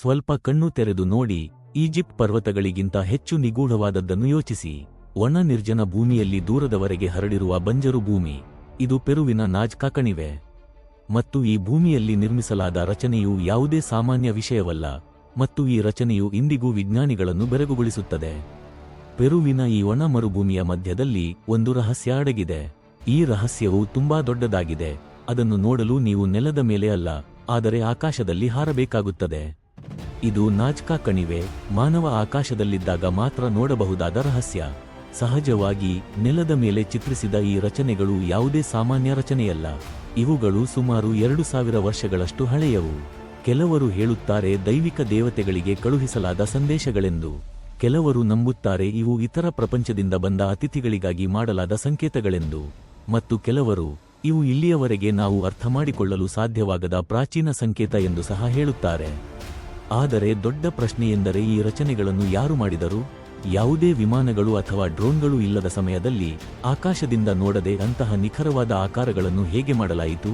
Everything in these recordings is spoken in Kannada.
ಸ್ವಲ್ಪ ಕಣ್ಣು ತೆರೆದು ನೋಡಿ, ಈಜಿಪ್ಟ್ ಪರ್ವತಗಳಿಗಿಂತ ಹೆಚ್ಚು ನಿಗೂಢವಾದದ್ದನ್ನು ಯೋಚಿಸಿ. ಒಣ ನಿರ್ಜನ ಭೂಮಿಯಲ್ಲಿ ದೂರದವರೆಗೆ ಹರಡಿರುವ ಬಂಜರು ಭೂಮಿ, ಇದು ಪೆರುವಿನ ನಾಜ್ಕಾ ಕಣಿವೆ ಮತ್ತು ಈ ಭೂಮಿಯಲ್ಲಿ ನಿರ್ಮಿಸಲಾದ ರಚನೆಯು ಯಾವುದೇ ಸಾಮಾನ್ಯ ವಿಷಯವಲ್ಲ, ಮತ್ತು ಈ ರಚನೆಯು ಇಂದಿಗೂ ವಿಜ್ಞಾನಿಗಳನ್ನು ಬೆರಗುಗೊಳಿಸುತ್ತದೆ. ಪೆರುವಿನ ಈ ಒಣ ಮರುಭೂಮಿಯ ಮಧ್ಯದಲ್ಲಿ ಒಂದು ರಹಸ್ಯ ಅಡಗಿದೆ. ಈ ರಹಸ್ಯವು ತುಂಬಾ ದೊಡ್ಡದಾಗಿದೆ, ಅದನ್ನು ನೋಡಲು ನೀವು ನೆಲದ ಮೇಲೆ ಅಲ್ಲ, ಆದರೆ ಆಕಾಶದಲ್ಲಿ ಹಾರಬೇಕಾಗುತ್ತದೆ. ಇದು ನಾಜ್ಕಾ ಕಣಿವೆ ಮಾನವ ಆಕಾಶದಲ್ಲಿದ್ದಾಗ ಮಾತ್ರ ನೋಡಬಹುದಾದ ರಹಸ್ಯ. ಸಹಜವಾಗಿ ನೆಲದ ಮೇಲೆ ಚಿತ್ರಿಸಿದ ಈ ರಚನೆಗಳು ಯಾವುದೇ ಸಾಮಾನ್ಯ ರಚನೆಯಲ್ಲ. ಇವುಗಳು ಸುಮಾರು ಎರಡು ಸಾವಿರ ವರ್ಷಗಳಷ್ಟು ಹಳೆಯವು. ಕೆಲವರು ಹೇಳುತ್ತಾರೆ ದೈವಿಕ ದೇವತೆಗಳಿಗೆ ಕಳುಹಿಸಲಾದ ಸಂದೇಶಗಳೆಂದು. ಕೆಲವರು ನಂಬುತ್ತಾರೆ ಇವು ಇತರ ಪ್ರಪಂಚದಿಂದ ಬಂದ ಅತಿಥಿಗಳಿಗಾಗಿ ಮಾಡಲಾದ ಸಂಕೇತಗಳೆಂದು. ಮತ್ತು ಕೆಲವರು, ಇವು ಇಲ್ಲಿಯವರೆಗೆ ನಾವು ಅರ್ಥಮಾಡಿಕೊಳ್ಳಲು ಸಾಧ್ಯವಾಗದ ಪ್ರಾಚೀನ ಸಂಕೇತ ಎಂದು ಸಹ ಹೇಳುತ್ತಾರೆ. ಆದರೆ ದೊಡ್ಡ ಪ್ರಶ್ನೆಯೆಂದರೆ ಈ ರಚನೆಗಳನ್ನು ಯಾರು ಮಾಡಿದರು? ಯಾವುದೇ ವಿಮಾನಗಳು ಅಥವಾ ಡ್ರೋನ್ಗಳು ಇಲ್ಲದ ಸಮಯದಲ್ಲಿ ಆಕಾಶದಿಂದ ನೋಡದೆ ಅಂತಹ ನಿಖರವಾದ ಆಕಾರಗಳನ್ನು ಹೇಗೆ ಮಾಡಲಾಯಿತು?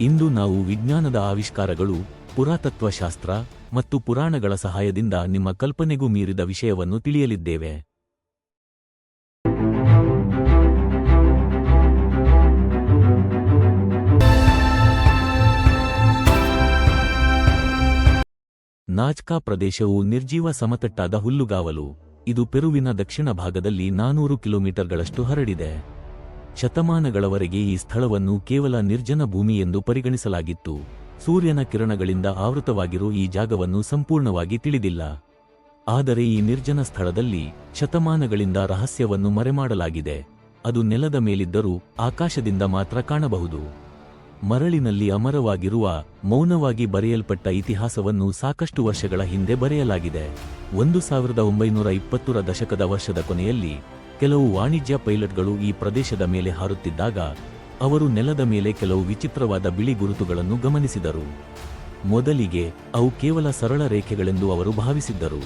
ಇಂದು ನಾವು ವಿಜ್ಞಾನದ ಆವಿಷ್ಕಾರಗಳು, ಪುರಾತತ್ವಶಾಸ್ತ್ರ ಮತ್ತು ಪುರಾಣಗಳ ಸಹಾಯದಿಂದ ನಿಮ್ಮ ಕಲ್ಪನೆಗೂ ಮೀರಿದ ವಿಷಯವನ್ನು ತಿಳಿಯಲಿದ್ದೇವೆ. ನಾಜ್ಕಾ ಪ್ರದೇಶವು ನಿರ್ಜೀವ ಸಮತಟ್ಟಾದ ಹುಲ್ಲುಗಾವಲು. ಇದು ಪೆರುವಿನ ದಕ್ಷಿಣ ಭಾಗದಲ್ಲಿ ನಾನೂರು ಕಿಲೋಮೀಟರ್ಗಳಷ್ಟು ಹರಡಿದೆ. ಶತಮಾನಗಳವರೆಗೆ ಈ ಸ್ಥಳವನ್ನು ಕೇವಲ ನಿರ್ಜನ ಭೂಮಿ ಎಂದು ಪರಿಗಣಿಸಲಾಗಿತ್ತು. ಸೂರ್ಯನ ಕಿರಣಗಳಿಂದ ಆವೃತವಾಗಿರೋ ಈ ಜಾಗವನ್ನು ಸಂಪೂರ್ಣವಾಗಿ ತಿಳಿದಿಲ್ಲ. ಆದರೆ ಈ ನಿರ್ಜನ ಸ್ಥಳದಲ್ಲಿ ಶತಮಾನಗಳಿಂದ ರಹಸ್ಯವನ್ನು ಮರೆಮಾಡಲಾಗಿದೆ. ಅದು ನೆಲದ ಮೇಲಿದ್ದರೂ ಆಕಾಶದಿಂದ ಮಾತ್ರ ಕಾಣಬಹುದು. ಮರಳಿನಲ್ಲಿ ಅಮರವಾಗಿರುವ, ಮೌನವಾಗಿ ಬರೆಯಲ್ಪಟ್ಟ ಇತಿಹಾಸವನ್ನು ಸಾಕಷ್ಟು ವರ್ಷಗಳ ಹಿಂದೆ ಬರೆಯಲಾಗಿದೆ. ಒಂದು ಸಾವಿರದ ಒಂಬೈನೂರ ಇಪ್ಪತ್ತರ ದಶಕದ ವರ್ಷದ ಕೊನೆಯಲ್ಲಿ, ಕೆಲವು ವಾಣಿಜ್ಯ ಪೈಲಟ್ಗಳು ಈ ಪ್ರದೇಶದ ಮೇಲೆ ಹಾರುತ್ತಿದ್ದಾಗ, ಅವರು ನೆಲದ ಮೇಲೆ ಕೆಲವು ವಿಚಿತ್ರವಾದ ಬಿಳಿ ಗುರುತುಗಳನ್ನು ಗಮನಿಸಿದರು. ಮೊದಲಿಗೆ, ಅವು ಕೇವಲ ಸರಳ ರೇಖೆಗಳೆಂದು ಅವರು ಭಾವಿಸಿದ್ದರು.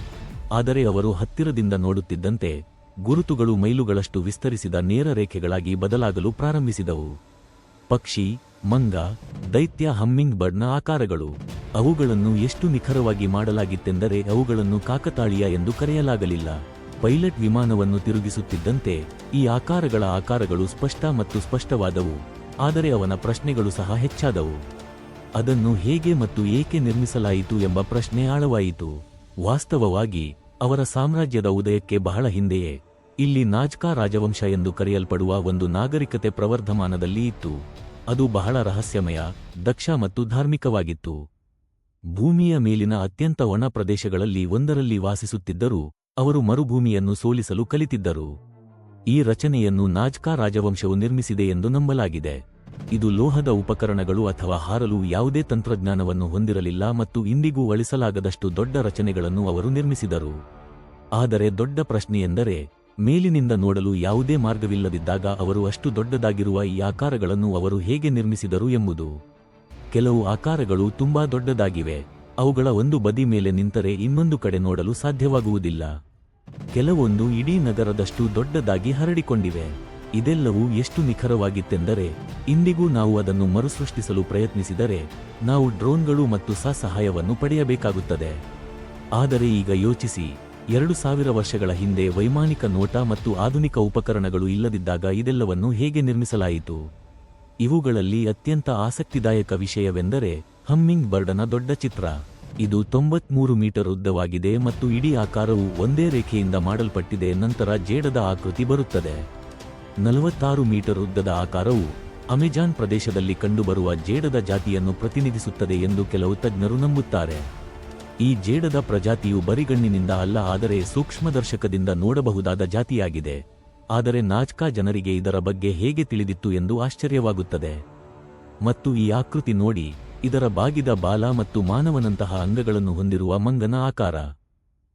ಆದರೆ ಅವರು ಹತ್ತಿರದಿಂದ ನೋಡುತ್ತಿದ್ದಂತೆ, ಗುರುತುಗಳು ಮೈಲುಗಳಷ್ಟು ವಿಸ್ತರಿಸಿದ ನೇರ ರೇಖೆಗಳಾಗಿ ಬದಲಾಗಲು ಪ್ರಾರಂಭಿಸಿದವು. ಪಕ್ಷಿ, ಮಂಗ, ದೈತ್ಯ ಹಮ್ಮಿಂಗ್ ಬರ್ಡ್ನ ಆಕಾರಗಳು. ಅವುಗಳನ್ನು ಎಷ್ಟು ನಿಖರವಾಗಿ ಮಾಡಲಾಗಿತ್ತೆಂದರೆ ಅವುಗಳನ್ನು ಕಾಕತಾಳೀಯ ಎಂದು ಕರೆಯಲಾಗಲಿಲ್ಲ. ಪೈಲಟ್ ವಿಮಾನವನ್ನು ತಿರುಗಿಸುತ್ತಿದ್ದಂತೆ ಈ ಆಕಾರಗಳ ಆಕಾರಗಳು ಸ್ಪಷ್ಟ ಮತ್ತು ಸ್ಪಷ್ಟವಾದವು, ಆದರೆ ಅವನ ಪ್ರಶ್ನೆಗಳು ಸಹ ಹೆಚ್ಚಾದವು. ಅದನ್ನು ಹೇಗೆ ಮತ್ತು ಏಕೆ ನಿರ್ಮಿಸಲಾಯಿತು ಎಂಬ ಪ್ರಶ್ನೆ ಆಳವಾಯಿತು. ವಾಸ್ತವವಾಗಿ, ಅವರ ಸಾಮ್ರಾಜ್ಯದ ಉದಯಕ್ಕೆ ಬಹಳ ಹಿಂದೆಯೇ ಇಲ್ಲಿ ನಾಜ್ಕಾ ರಾಜವಂಶ ಎಂದು ಕರೆಯಲ್ಪಡುವ ಒಂದು ನಾಗರಿಕತೆ ಪ್ರವರ್ಧಮಾನದಲ್ಲಿ ಇತ್ತು. ಅದು ಬಹಳ ರಹಸ್ಯಮಯ, ದಕ್ಷ ಮತ್ತು ಧಾರ್ಮಿಕವಾಗಿತ್ತು. ಭೂಮಿಯ ಮೇಲಿನ ಅತ್ಯಂತ ಒಣ ಪ್ರದೇಶಗಳಲ್ಲಿ ಒಂದರಲ್ಲಿ ವಾಸಿಸುತ್ತಿದ್ದರೂ, ಅವರು ಮರುಭೂಮಿಯನ್ನು ಸೋಲಿಸಲು ಕಲಿತಿದ್ದರು. ಈ ರಚನೆಯನ್ನು ನಾಜ್ಕಾ ರಾಜವಂಶವು ನಿರ್ಮಿಸಿದೆ ಎಂದು ನಂಬಲಾಗಿದೆ. ಇದು ಲೋಹದ ಉಪಕರಣಗಳು ಅಥವಾ ಹಾರಲು ಯಾವುದೇ ತಂತ್ರಜ್ಞಾನವನ್ನು ಹೊಂದಿರಲಿಲ್ಲ ಮತ್ತು ಇಂದಿಗೂ ಅಳಿಸಲಾಗದಷ್ಟು ದೊಡ್ಡ ರಚನೆಗಳನ್ನು ಅವರು ನಿರ್ಮಿಸಿದರು. ಆದರೆ ದೊಡ್ಡ ಪ್ರಶ್ನೆಯೆಂದರೆ ಮೇಲಿನಿಂದ ನೋಡಲು ಯಾವುದೇ ಮಾರ್ಗವಿಲ್ಲದಿದ್ದಾಗ ಅವರು ಅಷ್ಟು ದೊಡ್ಡದಾಗಿರುವ ಈ ಆಕಾರಗಳನ್ನು ಅವರು ಹೇಗೆ ನಿರ್ಮಿಸಿದರು ಎಂಬುದು. ಕೆಲವು ಆಕಾರಗಳು ತುಂಬಾ ದೊಡ್ಡದಾಗಿವೆ, ಅವುಗಳ ಒಂದು ಬದಿ ಮೇಲೆ ನಿಂತರೆ ಇನ್ನೊಂದು ಕಡೆ ನೋಡಲು ಸಾಧ್ಯವಾಗುವುದಿಲ್ಲ. ಕೆಲವೊಂದು ಇಡೀ ನಗರದಷ್ಟು ದೊಡ್ಡದಾಗಿ ಹರಡಿಕೊಂಡಿವೆ. ಇದೆಲ್ಲವೂ ಎಷ್ಟು ನಿಖರವಾಗಿತ್ತೆಂದರೆ, ಇಂದಿಗೂ ನಾವು ಅದನ್ನು ಮರುಸೃಷ್ಟಿಸಲು ಪ್ರಯತ್ನಿಸಿದರೆ, ನಾವು ಡ್ರೋನ್ಗಳು ಮತ್ತು ಸಹ ಸಹಾಯವನ್ನು ಪಡೆಯಬೇಕಾಗುತ್ತದೆ. ಆದರೆ ಈಗ ಯೋಚಿಸಿ. ಎರಡು ಸಾವಿರ ವರ್ಷಗಳ ಹಿಂದೆ ವೈಮಾನಿಕ ನೋಟ ಮತ್ತು ಆಧುನಿಕ ಉಪಕರಣಗಳು ಇಲ್ಲದಿದ್ದಾಗ ಇದೆಲ್ಲವನ್ನು ಹೇಗೆ ನಿರ್ಮಿಸಲಾಯಿತು? ಇವುಗಳಲ್ಲಿ ಅತ್ಯಂತ ಆಸಕ್ತಿದಾಯಕ ವಿಷಯವೆಂದರೆ ಹಮ್ಮಿಂಗ್ ಬರ್ಡನ ದೊಡ್ಡ ಚಿತ್ರ. ಇದು ತೊಂಬತ್ಮೂರು ಮೀಟರ್ ಉದ್ದವಾಗಿದೆ ಮತ್ತು ಇಡೀ ಆಕಾರವು ಒಂದೇ ರೇಖೆಯಿಂದ ಮಾಡಲ್ಪಟ್ಟಿದೆ, ನಂತರ ಜೇಡದ ಆಕೃತಿ ಬರುತ್ತದೆ. ನಲವತ್ತಾರು ಮೀಟರ್ ಉದ್ದದ ಆಕಾರವು ಅಮೆಜಾನ್ ಪ್ರದೇಶದಲ್ಲಿ ಕಂಡುಬರುವ ಜೇಡದ ಜಾತಿಯನ್ನು ಪ್ರತಿನಿಧಿಸುತ್ತದೆ ಎಂದು ಕೆಲವು ತಜ್ಞರು ನಂಬುತ್ತಾರೆ. ಈ ಜೇಡದ ಪ್ರಜಾತಿಯು ಬರಿಗಣ್ಣಿನಿಂದ ಅಲ್ಲ, ಆದರೆ ಸೂಕ್ಷ್ಮದರ್ಶಕದಿಂದ ನೋಡಬಹುದಾದ ಜಾತಿಯಾಗಿದೆ. ಆದರೆ ನಾಜ್ಕಾ ಜನರಿಗೆ ಇದರ ಬಗ್ಗೆ ಹೇಗೆ ತಿಳಿದಿತ್ತು ಎಂದು ಆಶ್ಚರ್ಯವಾಗುತ್ತದೆ. ಮತ್ತು ಈ ಆಕೃತಿ ನೋಡಿ, ಇದರ ಬಾಗಿದ ಬಾಲ ಮತ್ತು ಮಾನವನಂತಹ ಅಂಗಗಳನ್ನು ಹೊಂದಿರುವ ಮಂಗನ ಆಕಾರ.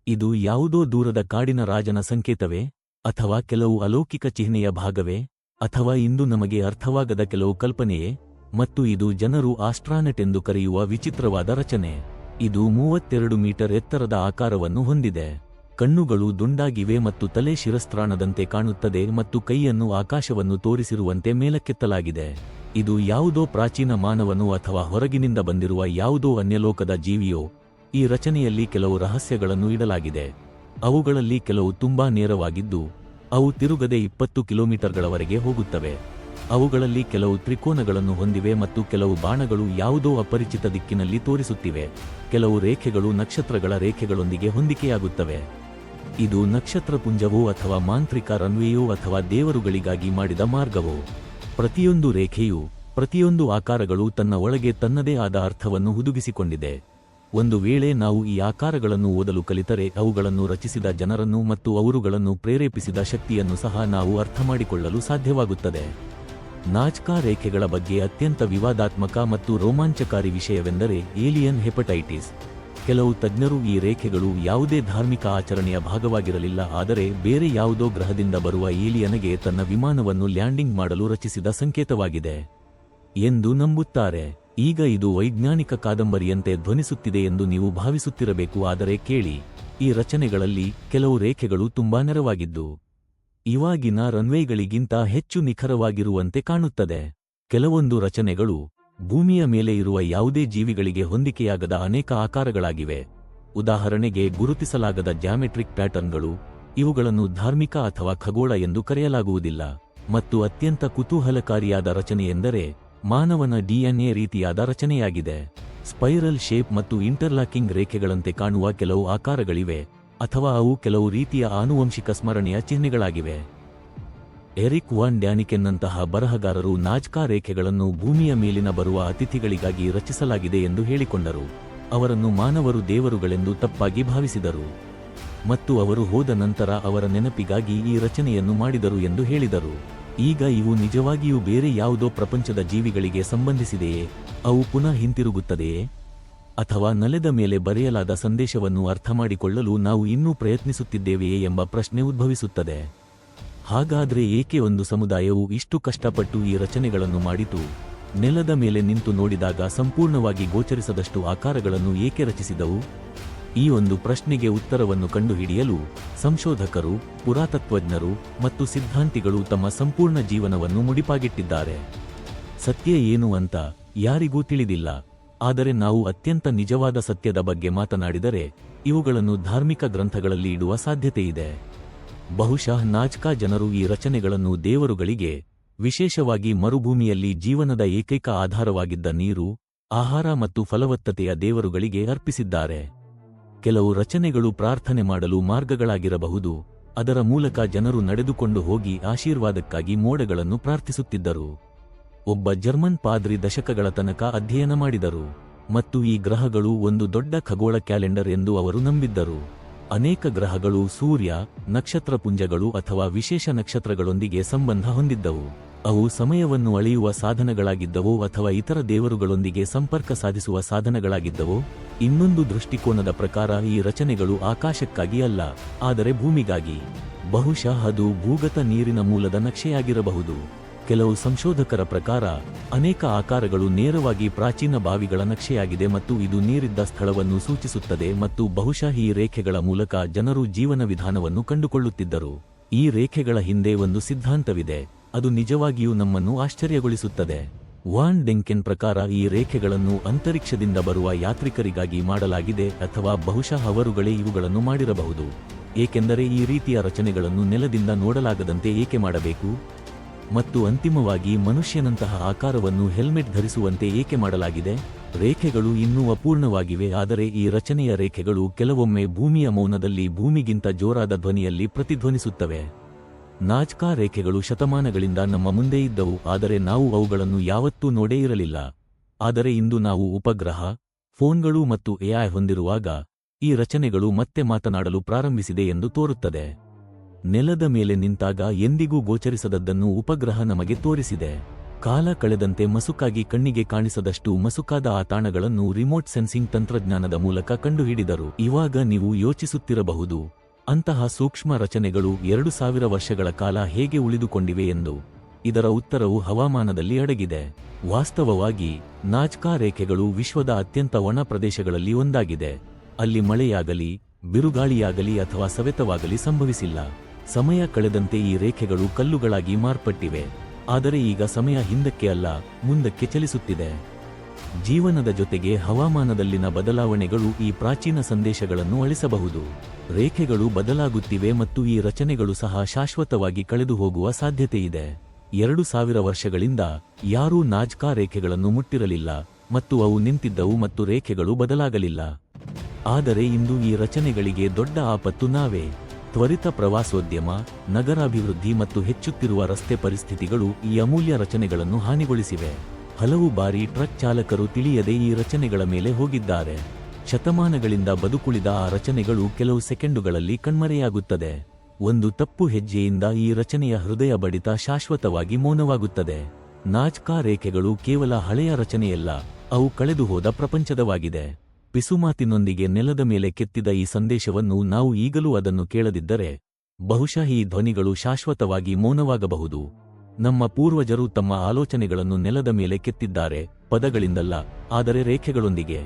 ಇದು ಯಾವುದೋ ದೂರದ ಕಾಡಿನ ರಾಜನ ಸಂಕೇತವೇ? ಅಥವಾ ಕೆಲವು ಅಲೌಕಿಕ ಚಿಹ್ನೆಯ ಭಾಗವೇ? ಅಥವಾ ಇಂದು ನಮಗೆ ಅರ್ಥವಾಗದ ಕೆಲವು ಕಲ್ಪನೆಯೇ? ಮತ್ತು ಇದು ಜನರು ಆಸ್ಟ್ರಾನೆಟ್ ಎಂದು ಕರೆಯುವ ವಿಚಿತ್ರವಾದ ರಚನೆ. ಇದು ಮೂವತ್ತೆರಡು ಮೀಟರ್ ಎತ್ತರದ ಆಕಾರವನ್ನು ಹೊಂದಿದೆ. ಕಣ್ಣುಗಳು ದುಂಡಾಗಿವೆ ಮತ್ತು ತಲೆ ಶಿರಸ್ತ್ರಾಣದಂತೆ ಕಾಣುತ್ತದೆ ಮತ್ತು ಕೈಯನ್ನು ಆಕಾಶವನ್ನು ತೋರಿಸಿರುವಂತೆ ಮೇಲಕ್ಕೆತ್ತಲಾಗಿದೆ. ಇದು ಯಾವುದೋ ಪ್ರಾಚೀನ ಮಾನವನು ಅಥವಾ ಹೊರಗಿನಿಂದ ಬಂದಿರುವ ಯಾವುದೋ ಅನ್ಯಲೋಕದ ಜೀವಿಯೋ. ಈ ರಚನೆಯಲ್ಲಿ ಕೆಲವು ರಹಸ್ಯಗಳನ್ನು ಇಡಲಾಗಿದೆ. ಅವುಗಳಲ್ಲಿ ಕೆಲವು ತುಂಬಾ ನೇರವಾಗಿದ್ದು, ಅವು ತಿರುಗದೆ ಇಪ್ಪತ್ತು ಕಿಲೋಮೀಟರ್ಗಳವರೆಗೆ ಹೋಗುತ್ತವೆ. ಅವುಗಳಲ್ಲಿ ಕೆಲವು ತ್ರಿಕೋನಗಳನ್ನು ಹೊಂದಿವೆ ಮತ್ತು ಕೆಲವು ಬಾಣಗಳು ಯಾವುದೋ ಅಪರಿಚಿತ ದಿಕ್ಕಿನಲ್ಲಿ ತೋರಿಸುತ್ತಿವೆ. ಕೆಲವು ರೇಖೆಗಳು ನಕ್ಷತ್ರಗಳ ರೇಖೆಗಳೊಂದಿಗೆ ಹೊಂದಿಕೆಯಾಗುತ್ತವೆ. ಇದು ನಕ್ಷತ್ರಪುಂಜವೋ ಅಥವಾ ಮಾಂತ್ರಿಕ ರನ್ವೆಯೋ ಅಥವಾ ದೇವರುಗಳಿಗಾಗಿ ಮಾಡಿದ ಮಾರ್ಗವೋ. ಪ್ರತಿಯೊಂದು ರೇಖೆಯು, ಪ್ರತಿಯೊಂದು ಆಕಾರಗಳು ತನ್ನ ಒಳಗೆ ತನ್ನದೇ ಆದ ಅರ್ಥವನ್ನು ಹುದುಗಿಸಿಕೊಂಡಿದೆ. ಒಂದು ವೇಳೆ ನಾವು ಈ ಆಕಾರಗಳನ್ನು ಓದಲು ಕಲಿತರೆ ಅವುಗಳನ್ನು ರಚಿಸಿದ ಜನರನ್ನು ಮತ್ತು ಅವರುಗಳನ್ನು ಪ್ರೇರೇಪಿಸಿದ ಶಕ್ತಿಯನ್ನು ಸಹ ನಾವು ಅರ್ಥಮಾಡಿಕೊಳ್ಳಲು ಸಾಧ್ಯವಾಗುತ್ತದೆ. ನಾಜ್ಕಾ ರೇಖೆಗಳ ಬಗ್ಗೆ ಅತ್ಯಂತ ವಿವಾದಾತ್ಮಕ ಮತ್ತು ರೋಮಾಂಚಕಾರಿ ವಿಷಯವೆಂದರೆ ಏಲಿಯನ್ ಹೆಪಟೈಟಿಸ್. ಕೆಲವು ತಜ್ಞರು ಈ ರೇಖೆಗಳು ಯಾವುದೇ ಧಾರ್ಮಿಕ ಆಚರಣೆಯ ಭಾಗವಾಗಿರಲಿಲ್ಲ, ಆದರೆ ಬೇರೆ ಯಾವುದೋ ಗ್ರಹದಿಂದ ಬರುವ ಏಲಿಯನಗೆ ತನ್ನ ವಿಮಾನವನ್ನು ಲ್ಯಾಂಡಿಂಗ್ ಮಾಡಲು ರಚಿಸಿದ ಸಂಕೇತವಾಗಿದೆ. ಎಂದು ನಂಬುತ್ತಾರೆ. ಈಗ ಇದು ವೈಜ್ಞಾನಿಕ ಕಾದಂಬರಿಯಂತೆ ಧ್ವನಿಸುತ್ತಿದೆ ಎಂದು ನೀವು ಭಾವಿಸುತ್ತಿರಬೇಕು, ಆದರೆ ಕೇಳಿ. ಈ ರಚನೆಗಳಲ್ಲಿ ಕೆಲವು ರೇಖೆಗಳು ತುಂಬಾ ನೆರವಾಗಿದ್ದು. ಇವಾಗಿನ ರನ್ವೇಗಳಿಗಿಂತ ಹೆಚ್ಚು ನಿಖರವಾಗಿರುವಂತೆ ಕಾಣುತ್ತದೆ. ಕೆಲವೊಂದು ರಚನೆಗಳು ಭೂಮಿಯ ಮೇಲೆ ಇರುವ ಯಾವುದೇ ಜೀವಿಗಳಿಗೆ ಹೊಂದಿಕೆಯಾಗದ ಅನೇಕ ಆಕಾರಗಳಾಗಿವೆ. ಉದಾಹರಣೆಗೆ ಗುರುತಿಸಲಾಗದ ಜ್ಯಾಮೆಟ್ರಿಕ್ ಪ್ಯಾಟರ್ನ್ಗಳು ಇವುಗಳನ್ನು ಧಾರ್ಮಿಕ ಅಥವಾ ಖಗೋಳ ಎಂದು ಕರೆಯಲಾಗುವುದಿಲ್ಲ. ಮತ್ತು ಅತ್ಯಂತ ಕುತೂಹಲಕಾರಿಯಾದ ರಚನೆಯೆಂದರೆ ಮಾನವನ ಡಿಎನ್ಎ ರೀತಿಯಾದ ರಚನೆಯಾಗಿದೆ. ಸ್ಪೈರಲ್ ಶೇಪ್ ಮತ್ತು ಇಂಟರ್ಲಾಕಿಂಗ್ ರೇಖೆಗಳಂತೆ ಕಾಣುವ ಕೆಲವು ಆಕಾರಗಳಿವೆ. ಅಥವಾ ಅವು ಕೆಲವು ರೀತಿಯ ಆನುವಂಶಿಕ ಸ್ಮರಣೆಯ ಚಿಹ್ನೆಗಳಾಗಿವೆ. ಎರಿಕ್ ವಾನ್ ಡ್ಯಾನಿಕೆನ್ನಂತಹ ಬರಹಗಾರರು ನಾಜ್ಕಾ ರೇಖೆಗಳನ್ನು ಭೂಮಿಯ ಮೇಲಿನ ಬರುವ ಅತಿಥಿಗಳಿಗಾಗಿ ರಚಿಸಲಾಗಿದೆ ಎಂದು ಹೇಳಿಕೊಂಡರು. ಅವರನ್ನು ಮಾನವರು ದೇವರುಗಳೆಂದು ತಪ್ಪಾಗಿ ಭಾವಿಸಿದರು. ಮತ್ತು ಅವರು ಹೋದ ನಂತರ ಅವರ ನೆನಪಿಗಾಗಿ ಈ ರಚನೆಯನ್ನು ಮಾಡಿದರು ಎಂದು ಹೇಳಿದರು. ಈಗ ಇವು ನಿಜವಾಗಿಯೂ ಬೇರೆ ಯಾವುದೋ ಪ್ರಪಂಚದ ಜೀವಿಗಳಿಗೆ ಸಂಬಂಧಿಸಿದೆಯೇ? ಅವು ಪುನಃ ಹಿಂತಿರುಗುತ್ತದೆಯೇ? ಅಥವಾ ನೆಲದ ಮೇಲೆ ಬರೆಯಲಾದ ಸಂದೇಶವನ್ನು ಅರ್ಥಮಾಡಿಕೊಳ್ಳಲು ನಾವು ಇನ್ನೂ ಪ್ರಯತ್ನಿಸುತ್ತಿದ್ದೇವೆಯೇ ಎಂಬ ಪ್ರಶ್ನೆ ಉದ್ಭವಿಸುತ್ತದೆ. ಹಾಗಾದರೆ ಏಕೆ ಒಂದು ಸಮುದಾಯವು ಇಷ್ಟು ಕಷ್ಟಪಟ್ಟು ಈ ರಚನೆಗಳನ್ನು ಮಾಡಿತು? ನೆಲದ ಮೇಲೆ ನಿಂತು ನೋಡಿದಾಗ ಸಂಪೂರ್ಣವಾಗಿ ಗೋಚರಿಸದಷ್ಟು ಆಕಾರಗಳನ್ನು ಏಕೆ ರಚಿಸಿದವು? ಈ ಒಂದು ಪ್ರಶ್ನೆಗೆ ಉತ್ತರವನ್ನು ಕಂಡುಹಿಡಿಯಲು ಸಂಶೋಧಕರು, ಪುರಾತತ್ವಜ್ಞರು ಮತ್ತು ಸಿದ್ಧಾಂತಿಗಳು ತಮ್ಮ ಸಂಪೂರ್ಣ ಜೀವನವನ್ನು ಮುಡಿಪಾಗಿಟ್ಟಿದ್ದಾರೆ. ಸತ್ಯ ಏನು ಅಂತ ಯಾರಿಗೂ ತಿಳಿದಿಲ್ಲ. ಆದರೆ ನಾವು ಅತ್ಯಂತ ನಿಜವಾದ ಸತ್ಯದ ಬಗ್ಗೆ ಮಾತನಾಡಿದರೆ ಇವುಗಳನ್ನು ಧಾರ್ಮಿಕ ಗ್ರಂಥಗಳಲ್ಲಿ ಇಡುವ ಸಾಧ್ಯತೆಯಿದೆ. ಬಹುಶಃ ನಾಜ್ಕಾ ಜನರು ಈ ರಚನೆಗಳನ್ನು ದೇವರುಗಳಿಗೆ, ವಿಶೇಷವಾಗಿ ಮರುಭೂಮಿಯಲ್ಲಿ ಜೀವನದ ಏಕೈಕ ಆಧಾರವಾಗಿದ್ದ ನೀರು, ಆಹಾರ ಮತ್ತು ಫಲವತ್ತತೆಯ ದೇವರುಗಳಿಗೆ ಅರ್ಪಿಸಿದ್ದಾರೆ. ಕೆಲವು ರಚನೆಗಳು ಪ್ರಾರ್ಥನೆ ಮಾಡಲು ಮಾರ್ಗಗಳಾಗಿರಬಹುದು, ಅದರ ಮೂಲಕ ಜನರು ನಡೆದುಕೊಂಡು ಹೋಗಿ ಆಶೀರ್ವಾದಕ್ಕಾಗಿ ಮೋಡಗಳನ್ನು ಪ್ರಾರ್ಥಿಸುತ್ತಿದ್ದರು. ಒಬ್ಬ ಜರ್ಮನ್ ಪಾದ್ರಿ ದಶಕಗಳ ತನಕ ಅಧ್ಯಯನ ಮಾಡಿದರು ಮತ್ತು ಈ ಗ್ರಹಗಳು ಒಂದು ದೊಡ್ಡ ಖಗೋಳ ಕ್ಯಾಲೆಂಡರ್ ಎಂದು ಅವರು ನಂಬಿದ್ದರು. ಅನೇಕ ಗ್ರಹಗಳು ಸೂರ್ಯ ನಕ್ಷತ್ರಪುಂಜಗಳು ಅಥವಾ ವಿಶೇಷ ನಕ್ಷತ್ರಗಳೊಂದಿಗೆ ಸಂಬಂಧ ಹೊಂದಿದ್ದವು. ಅವು ಸಮಯವನ್ನು ಅಳೆಯುವ ಸಾಧನಗಳಾಗಿದ್ದವು ಅಥವಾ ಇತರ ದೇವರುಗಳೊಂದಿಗೆ ಸಂಪರ್ಕ ಸಾಧಿಸುವ ಸಾಧನಗಳಾಗಿದ್ದವೋ. ಇನ್ನೊಂದು ದೃಷ್ಟಿಕೋನದ ಪ್ರಕಾರ ಈ ರಚನೆಗಳು ಆಕಾಶಕ್ಕಾಗಿ ಅಲ್ಲ, ಆದರೆ ಭೂಮಿಗಾಗಿ. ಬಹುಶಃ ಅದು ಭೂಗತ ನೀರಿನ ಮೂಲದ ನಕ್ಷೆಯಾಗಿರಬಹುದು. ಕೆಲವು ಸಂಶೋಧಕರ ಪ್ರಕಾರ, ಅನೇಕ ಆಕಾರಗಳು ನೇರವಾಗಿ ಪ್ರಾಚೀನ ಬಾವಿಗಳ ನಕ್ಷೆಯಾಗಿದೆ ಮತ್ತು ಇದು ನೀರಿದ್ದ ಸ್ಥಳವನ್ನು ಸೂಚಿಸುತ್ತದೆ ಮತ್ತು ಬಹುಶಃ ಈ ರೇಖೆಗಳ ಮೂಲಕ ಜನರು ಜೀವನ ವಿಧಾನವನ್ನು ಕಂಡುಕೊಳ್ಳುತ್ತಿದ್ದರು. ಈ ರೇಖೆಗಳ ಹಿಂದೆ ಒಂದು ಸಿದ್ಧಾಂತವಿದೆ. ಅದು ನಿಜವಾಗಿಯೂ ನಮ್ಮನ್ನು ಆಶ್ಚರ್ಯಗೊಳಿಸುತ್ತದೆ. ವಾನ್ ಡೆಂಕೆನ್ ಪ್ರಕಾರ ಈ ರೇಖೆಗಳನ್ನು ಅಂತರಿಕ್ಷದಿಂದ ಬರುವ ಯಾತ್ರಿಕರಿಗಾಗಿ ಮಾಡಲಾಗಿದೆ ಅಥವಾ ಬಹುಶಃ ಅವರುಗಳೇ ಇವುಗಳನ್ನು ಮಾಡಿರಬಹುದು. ಏಕೆಂದರೆ ಈ ರೀತಿಯ ರಚನೆಗಳನ್ನು ನೆಲದಿಂದ ನೋಡಲಾಗದಂತೆ ಏಕೆ ಮಾಡಬೇಕು? ಮತ್ತು ಅಂತಿಮವಾಗಿ ಮನುಷ್ಯನಂತಹ ಆಕಾರವನ್ನು ಹೆಲ್ಮೆಟ್ ಧರಿಸುವಂತೆ ಏಕೆ ಮಾಡಲಾಗಿದೆ? ರೇಖೆಗಳು ಇನ್ನೂ ಅಪೂರ್ಣವಾಗಿವೆ, ಆದರೆ ಈ ರಚನೆಯ ರೇಖೆಗಳು ಕೆಲವೊಮ್ಮೆ ಭೂಮಿಯ ಮೌನದಲ್ಲಿ ಭೂಮಿಗಿಂತ ಜೋರಾದ ಧ್ವನಿಯಲ್ಲಿ ಪ್ರತಿಧ್ವನಿಸುತ್ತವೆ. ನಾಜ್ಕಾ ರೇಖೆಗಳು ಶತಮಾನಗಳಿಂದ ನಮ್ಮ ಮುಂದೆ ಇದ್ದವು, ಆದರೆ ನಾವು ಅವುಗಳನ್ನು ಯಾವತ್ತೂ ನೋಡೇ ಇರಲಿಲ್ಲ. ಆದರೆ ಇಂದು ನಾವು ಉಪಗ್ರಹ, ಫೋನ್ಗಳು ಮತ್ತು ಎಐ ಹೊಂದಿರುವಾಗ ಈ ರಚನೆಗಳು ಮತ್ತೆ ಮಾತನಾಡಲು ಪ್ರಾರಂಭಿಸಿದೆ ಎಂದು ತೋರುತ್ತದೆ. ನೆಲದ ಮೇಲೆ ನಿಂತಾಗ ಎಂದಿಗೂ ಗೋಚರಿಸದದ್ದನ್ನು ಉಪಗ್ರಹ ನಮಗೆ ತೋರಿಸಿದೆ. ಕಾಲ ಕಳೆದಂತೆ ಮಸುಕಾಗಿ ಕಣ್ಣಿಗೆ ಕಾಣಿಸದಷ್ಟು ಮಸುಕಾದ ಆ ತಾಣಗಳನ್ನು ರಿಮೋಟ್ ಸೆನ್ಸಿಂಗ್ ತಂತ್ರಜ್ಞಾನದ ಮೂಲಕ ಕಂಡುಹಿಡಿದರು. ಇವಾಗ ನೀವು ಯೋಚಿಸುತ್ತಿರಬಹುದು, ಅಂತಹ ಸೂಕ್ಷ್ಮ ರಚನೆಗಳು ಎರಡು ಸಾವಿರ ವರ್ಷಗಳ ಕಾಲ ಹೇಗೆ ಉಳಿದುಕೊಂಡಿವೆ ಎಂದು. ಇದರ ಉತ್ತರವು ಹವಾಮಾನದಲ್ಲಿ ಅಡಗಿದೆ ವಾಸ್ತವವಾಗಿ, ನಾಜ್ಕಾ ರೇಖೆಗಳು ವಿಶ್ವದ ಅತ್ಯಂತ ಒಣ ಪ್ರದೇಶಗಳಲ್ಲಿ ಒಂದಾಗಿದೆ. ಅಲ್ಲಿ ಮಳೆಯಾಗಲಿ, ಬಿರುಗಾಳಿಯಾಗಲಿ ಅಥವಾ ಸವೆತವಾಗಲಿ ಸಂಭವಿಸಿಲ್ಲ. ಸಮಯ ಕಳೆದಂತೆ ಈ ರೇಖೆಗಳು ಕಲ್ಲುಗಳಾಗಿ ಮಾರ್ಪಟ್ಟಿವೆ. ಆದರೆ ಈಗ ಸಮಯ ಹಿಂದಕ್ಕೆ ಅಲ್ಲ, ಮುಂದಕ್ಕೆ ಚಲಿಸುತ್ತಿದೆ. ಜೀವನದ ಜೊತೆಗೆ ಹವಾಮಾನದಲ್ಲಿನ ಬದಲಾವಣೆಗಳು ಈ ಪ್ರಾಚೀನ ಸಂದೇಶಗಳನ್ನು ಅಳಿಸಬಹುದು. ರೇಖೆಗಳು ಬದಲಾಗುತ್ತಿವೆ ಮತ್ತು ಈ ರಚನೆಗಳು ಸಹ ಶಾಶ್ವತವಾಗಿ ಕಳೆದು ಹೋಗುವ ಸಾಧ್ಯತೆಯಿದೆ. ಎರಡು ಸಾವಿರ ವರ್ಷಗಳಿಂದ ಯಾರೂ ನಾಜ್ಕಾ ರೇಖೆಗಳನ್ನು ಮುಟ್ಟಿರಲಿಲ್ಲ ಮತ್ತು ಅವು ನಿಂತಿದ್ದವು ಮತ್ತು ರೇಖೆಗಳು ಬದಲಾಗಲಿಲ್ಲ. ಆದರೆ ಇಂದು ಈ ರಚನೆಗಳಿಗೆ ದೊಡ್ಡ ಆಪತ್ತು ನಾವೇ. ತ್ವರಿತ ಪ್ರವಾಸೋದ್ಯಮ, ನಗರಾಭಿವೃದ್ಧಿ ಮತ್ತು ಹೆಚ್ಚುತ್ತಿರುವ ರಸ್ತೆ ಪರಿಸ್ಥಿತಿಗಳು ಈ ಅಮೂಲ್ಯ ರಚನೆಗಳನ್ನು ಹಾನಿಗೊಳಿಸಿವೆ. ಹಲವು ಬಾರಿ ಟ್ರಕ್ ಚಾಲಕರು ತಿಳಿಯದೆ ಈ ರಚನೆಗಳ ಮೇಲೆ ಹೋಗಿದ್ದಾರೆ. ಶತಮಾನಗಳಿಂದ ಬದುಕುಳಿದ ಆ ರಚನೆಗಳು ಕೆಲವು ಸೆಕೆಂಡುಗಳಲ್ಲಿ ಕಣ್ಮರೆಯಾಗುತ್ತದೆ. ಒಂದು ತಪ್ಪು ಹೆಜ್ಜೆಯಿಂದ ಈ ರಚನೆಯ ಹೃದಯ ಬಡಿತ ಶಾಶ್ವತವಾಗಿ ಮೌನವಾಗುತ್ತದೆ. ನಾಜ್ಕಾ ರೇಖೆಗಳು ಕೇವಲ ಹಳೆಯ ರಚನೆಯಲ್ಲ, ಅವು ಕಳೆದುಹೋದ ಪ್ರಪಂಚದವಾಗಿದೆ. ಪಿಸುಮಾತಿನೊಂದಿಗೆ ನೆಲದ ಮೇಲೆ ಕೆತ್ತಿದ ಈ ಸಂದೇಶವನ್ನು ನಾವು ಈಗಲೂ ಅದನ್ನು ಕೇಳದಿದ್ದರೆ, ಬಹುಶಃ ಈ ಧ್ವನಿಗಳು ಶಾಶ್ವತವಾಗಿ ಮೌನವಾಗಬಹುದು. ನಮ್ಮ ಪೂರ್ವಜರು ತಮ್ಮ ಆಲೋಚನೆಗಳನ್ನು ನೆಲದ ಮೇಲೆ ಕೆತ್ತಿದ್ದಾರೆ, ಪದಗಳಿಂದಲ್ಲ, ಆದರೆ ರೇಖೆಗಳೊಂದಿಗೆ.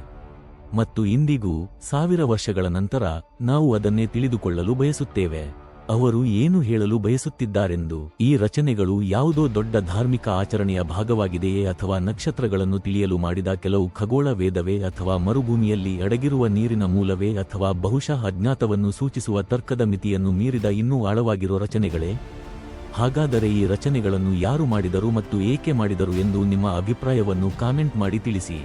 ಮತ್ತು ಇಂದಿಗೂ ಸಾವಿರ ವರ್ಷಗಳ ನಂತರ ನಾವು ಅದನ್ನೇ ತಿಳಿದುಕೊಳ್ಳಲು ಬಯಸುತ್ತೇವೆ. ಅವರು ಏನು ಹೇಳಲು ಬಯಸುತ್ತಿದ್ದಾರೆಂದು ಈ ರಚನೆಗಳು ಯಾವುದೋ ದೊಡ್ಡ ಧಾರ್ಮಿಕ ಆಚರಣೆಯ ಭಾಗವಾಗಿದೆಯೇ ಅಥವಾ ನಕ್ಷತ್ರಗಳನ್ನು ತಿಳಿಯಲು ಮಾಡಿದ ಕೆಲವು ಖಗೋಳ ವೇದವೇ ಅಥವಾ ಮರುಭೂಮಿಯಲ್ಲಿ ಅಡಗಿರುವ ನೀರಿನ ಮೂಲವೇ ಅಥವಾ ಬಹುಶಃ ಅಜ್ಞಾತವನ್ನು ಸೂಚಿಸುವ ತರ್ಕದ ಮಿತಿಯನ್ನು ಮೀರಿದ ಇನ್ನೂ ಆಳವಾಗಿರೋ ರಚನೆಗಳೇ? ಹಾಗಾದರೆ ಈ ರಚನೆಗಳನ್ನು ಯಾರು ಮಾಡಿದರು ಮತ್ತು ಏಕೆ ಮಾಡಿದರು ಎಂದು ನಿಮ್ಮ ಅಭಿಪ್ರಾಯವನ್ನು ಕಾಮೆಂಟ್ ಮಾಡಿ ತಿಳಿಸಿ.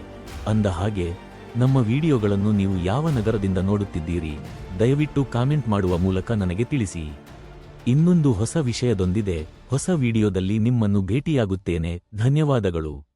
ಅಂದ ಹಾಗೆ ನಮ್ಮ ವಿಡಿಯೋಗಳನ್ನು ನೀವು ಯಾವ ನಗರದಿಂದ ನೋಡುತ್ತಿದ್ದೀರಿ, ದಯವಿಟ್ಟು ಕಾಮೆಂಟ್ ಮಾಡುವ ಮೂಲಕ ನನಗೆ ತಿಳಿಸಿ. ಇನ್ನೊಂದು ಹೊಸ ವಿಷಯದೊಂದಿದೆ, ಹೊಸ ವಿಡಿಯೋದಲ್ಲಿ ನಿಮ್ಮನ್ನು ಭೇಟಿಯಾಗುತ್ತೇನೆ, ಧನ್ಯವಾದಗಳು.